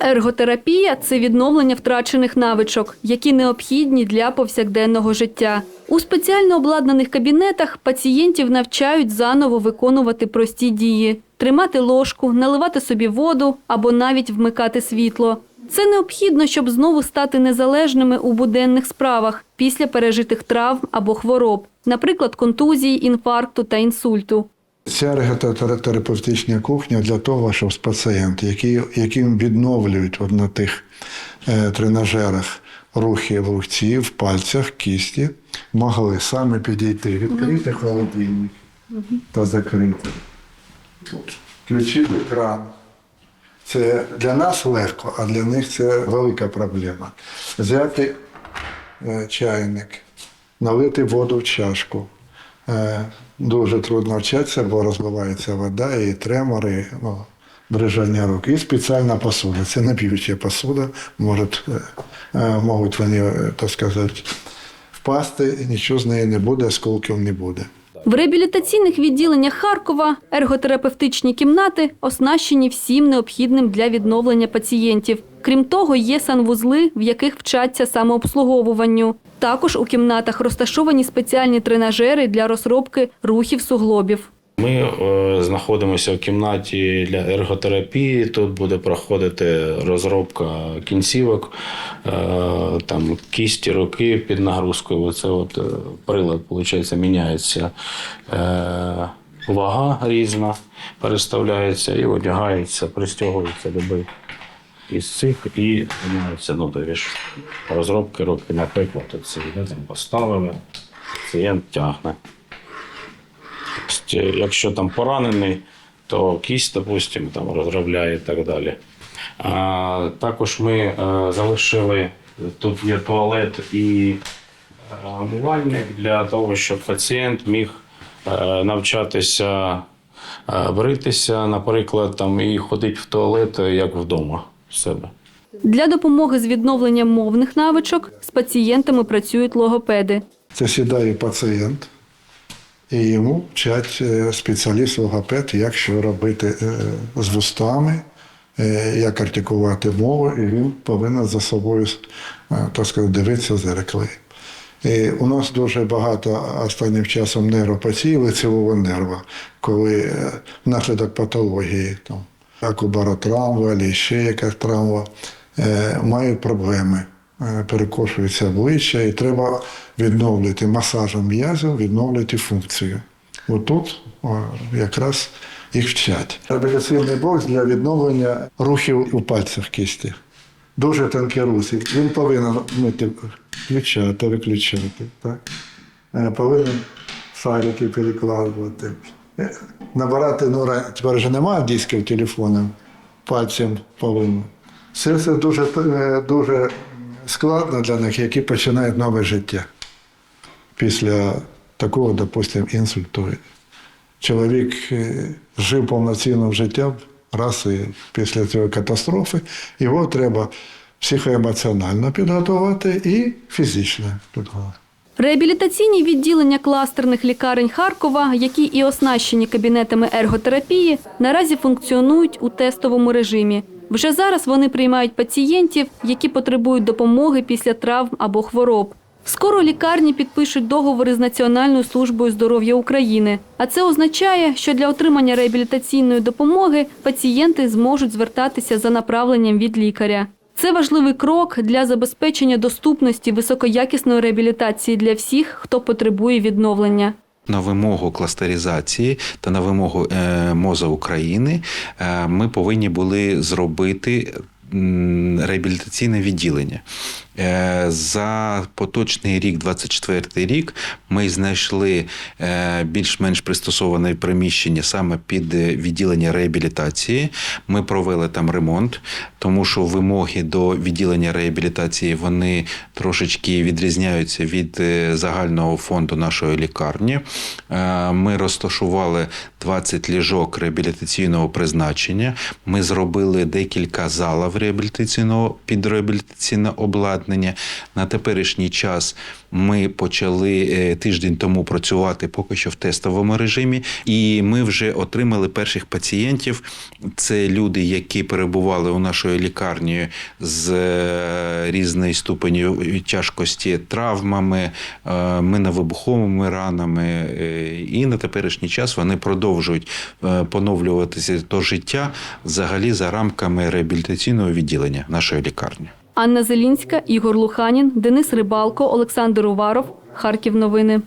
Ерготерапія це відновлення втрачених навичок, які необхідні для повсякденного життя. У спеціально обладнаних кабінетах пацієнтів навчають заново виконувати прості дії: тримати ложку, наливати собі воду або навіть вмикати світло. Це необхідно, щоб знову стати незалежними у буденних справах після пережитих травм або хвороб, наприклад, контузії, інфаркту та інсульту. Ця реготерапевтична кухня для того, щоб пацієнти, які, яким відновлюють от на тих е, тренажерах рухи в рухці, в пальцях, кісті, могли саме підійти, відкрити холодильник та закрити. Включити кран. Це для нас легко, а для них це велика проблема. Взяти е, чайник, налити воду в чашку. Е, Дуже трудно вчитися, бо розбивається вода, і тремори, ну, дрижання рук. І спеціальна посуда. Це не п'юча посуда. Можуть, е, е, можуть вони, так сказати, впасти, і нічого з неї не буде, осколків не буде. В реабілітаційних відділеннях Харкова ерготерапевтичні кімнати оснащені всім необхідним для відновлення пацієнтів. Крім того, є санвузли, в яких вчаться самообслуговуванню. Також у кімнатах розташовані спеціальні тренажери для розробки рухів суглобів. Ми е, знаходимося в кімнаті для ерготерапії. Тут буде проходити розробка кінцівок, е, там кісті, руки під нагрузкою. Оце от е, прилад, виходить, міняється. Вага різна переставляється і одягається, пристягується любий із цих і міняється ну, тобі розробки руки, наприклад, це там поставили, пацієнт тягне. Тобто, якщо там поранений, то кість, допустимо, там розробляє і так далі. А, також ми е, залишили тут є туалет і е, умивальник для того, щоб пацієнт міг е, навчатися е, бритися, наприклад, там, і ходити в туалет як вдома в себе. Для допомоги з відновленням мовних навичок з пацієнтами працюють логопеди. Це сідає пацієнт, і йому вчать е, спеціаліст логопед, як що робити е, з вустами, е, як артикувати мову, і він повинен за собою так сказати, дивитися в зеркалі. І у нас дуже багато останнім часом нейропатії лицевого нерва, коли внаслідок патології, там, акубаротравма або ще якась травма, мають проблеми. Е, Перекошується обличчя, і треба відновлювати масажем м'язів, відновлювати функцію. Отут якраз їх вчать. Реабілітаційний бокс для відновлення рухів у пальцях кисті. Дуже тонкі руси. Він повинен вміти включати, виключати. Так? Е, Повинен шарики перекладувати. Е, Набирати, ну, тепер вже немає дисків телефону, пальцем повинен. Це дуже, дуже складно для них, які починають нове життя після такого, допустимо, інсульту. Чоловік е, жив повноцінним життям, раз і після цієї катастрофи, його треба психоемоціонально підготувати і фізично підготувати. Реабілітаційні відділення кластерних лікарень Харкова, які і оснащені кабінетами ерготерапії, наразі функціонують у тестовому режимі. Вже зараз вони приймають пацієнтів, які потребують допомоги після травм або хвороб. Скоро лікарні підпишуть договори з Національною службою здоров'я України. А це означає, що для отримання реабілітаційної допомоги пацієнти зможуть звертатися за направленням від лікаря. Це важливий крок для забезпечення доступності високоякісної реабілітації для всіх, хто потребує відновлення. На вимогу кластеризації та на вимогу е, МОЗа України е, ми повинні були зробити реабілітаційне відділення. Е, За поточний рік, 24 рік, ми знайшли е, більш-менш пристосоване приміщення саме під е, відділення реабілітації. Ми провели там ремонт, тому що вимоги до відділення реабілітації вони трошечки відрізняються від загального фонду нашої лікарні. Ми розташували 20 ліжок реабілітаційного призначення. Ми зробили декілька залів реабілітаційного під реабілітаційне обладнання. Обладнання. На теперішній час ми почали е, тиждень тому працювати поки що в тестовому режимі, і ми вже отримали перших пацієнтів. Це люди, які перебували у нашої лікарні з е, різної ступені тяжкості травмами, е, миновибуховими ранами. І на теперішній час вони продовжують поновлюватися до життя взагалі за рамками реабілітаційного відділення нашої лікарні. Анна Зелінська, Ігор Луханін, Денис Рибалко, Олександр Уваров. Харків новини.